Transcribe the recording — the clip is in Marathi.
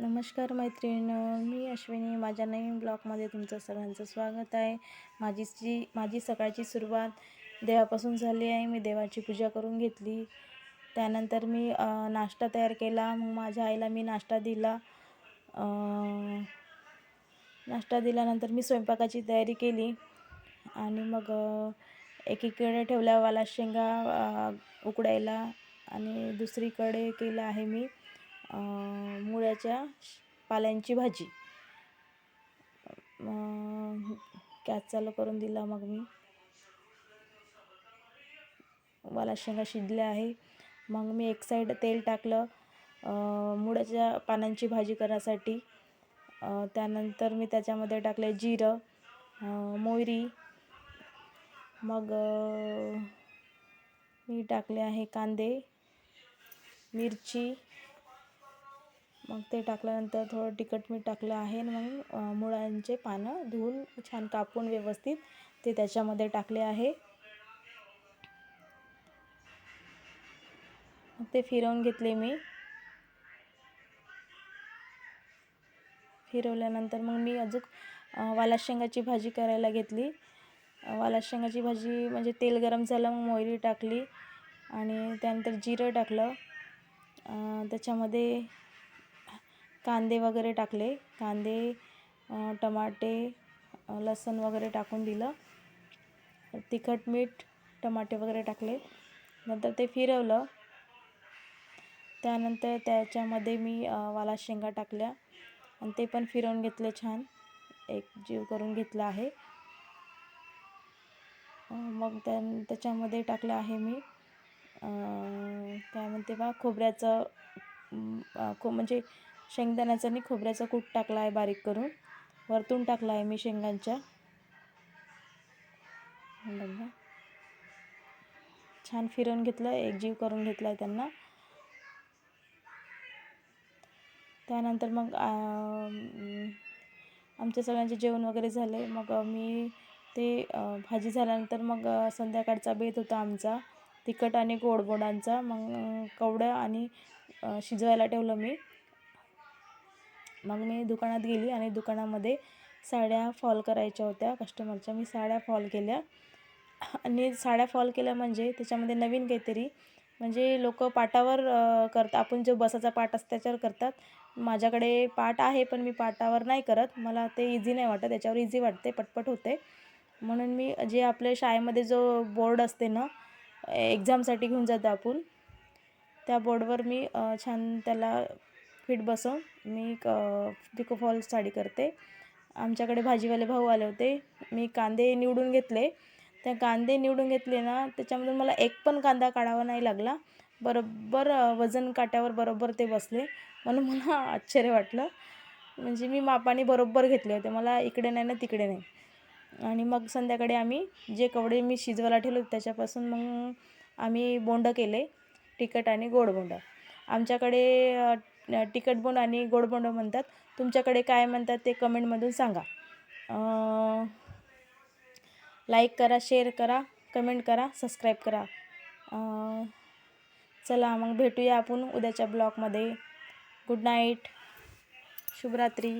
नमस्कार मैत्रीण मी अश्विनी. माझ्या नवीन ब्लॉगमध्ये तुमचं सगळ्यांचं स्वागत आहे. माझी जी माझी सकाळची सुरुवात देवापासून झाली आहे. मी देवाची पूजा करून घेतली. त्यानंतर मी नाश्ता तयार केला. मग माझ्या आईला मी नाश्ता दिला. नाश्ता दिल्यानंतर मी स्वयंपाकाची तयारी केली. आणि मग एकीकडे ठेवल्या वाला शेंगा उकडायला आणि दुसरीकडे केलं आहे मी. मुळ्याच्या पाल्यांची भाजी. मग गॅस चालू करून दिला मग मी. वाला शेंगा शिजल्या आहे. मग मी एक साईड तेल टाकलं मुळ्याच्या पानांची भाजी करण्यासाठी. त्यानंतर मी त्याच्यामध्ये टाकले जिरं मोहरी. मग मी टाकले आहे कांदे मिरची. मग ते टाकल्यानंतर थोडं तिखट मीठ टाकलं आहे आणि मग मुळांचे मुळ्यांचे पानं धुवून छान कापून व्यवस्थित ते त्याच्यामध्ये टाकले आहे. ते फिरवून घेतले मी. फिरवल्यानंतर मग मी अजून वाला शेंगाची भाजी करायला घेतली. वाला शेंगाची भाजी म्हणजे तेल गरम झालं मग मोहरी टाकली आणि त्यानंतर जिरं टाकलं. त्याच्यामध्ये कांदे वगैरे टाकले. कांदे टमाटे लसूण वगैरे टाकून दिलं. तिखट मीठ टमाटे वगैरे टाकले. नंतर ते फिरवलं. त्यानंतर त्याच्यामध्ये मी वाला शेंगा टाकल्या. आणि ते पण फिरवून घेतले छान. एक जीव करून घेतला आहे. मग त्या त्याच्यामध्ये टाकलं आहे मी. काय म्हणते बा खोबऱ्याचं खो म्हणजे शेंगदाण्याचं आणि खोबऱ्याचा कूट टाकला आहे बारीक करून. वरतून टाकला आहे मी शेंगांच्या बघा. छान फिरवून घेतलं एकजीव करून घेतला आहे त्यांना. त्यानंतर मग आमच्या सगळ्यांचे जेवण वगैरे झाले. मग मी ते भाजी झाल्यानंतर मग संध्याकाळचा बेत होता आमचा. तिखट आणि गोडबोडांचा. मग कवड्या आणि शिजवायला ठेवलं मी. मग मी दुकानात गेली आणि दुकानामध्ये साड्या फॉल करायच्या होत्या कस्टमरच्या मी साड्या फॉल केल्या. आणि साड्या फॉल केल्या म्हणजे त्याच्यामध्ये नवीन काहीतरी म्हणजे लोक पाटावर अ, करतात आपण जो बसाचा पाट असतो त्याच्यावर करतात. माझ्याकडे पाट आहे पण मी पाटावर नाही करत. मला ते इझी नाही वाटत त्याच्यावर इझी वाटते पटपट होते. म्हणून मी जे आपल्या शाळेमध्ये जो बोर्ड असते ना एक्झामसाठी घेऊन जातो आपण त्या बोर्डवर मी छान त्याला फिट बसवून मी क पिको फॉल साडी करते. आमच्याकडे भाजीवाले भाऊ आले होते. मी कांदे निवडून घेतले. त्या कांदे निवडून घेतले ना त्याच्यामधून मला एक पण कांदा काढावा नाही लागला. बरोबर वजन काट्यावर बरोबर ते बसले. म्हणून मला आश्चर्य वाटलं. म्हणजे मी मापाने बरोबर घेतले होते. मला इकडे नाही ना तिकडे नाही. आणि मग संध्याकाळी आम्ही जे कवडे मी शिजवायला ठेवले होते त्याच्यापासून मग आम्ही बोंड केले. तिखट आणि गोड बोंड. आमच्याकडे अ, तिखट बोंड आणि गोडबोंड म्हणतात. तुमच्याकडे काय म्हणतात ते कमेंटमधून सांगा. लाईक करा शेअर करा कमेंट करा सबस्क्राईब करा. चला मग भेटूया आपण उद्याच्या ब्लॉगमध्ये गुड नाईट शुभरात्री.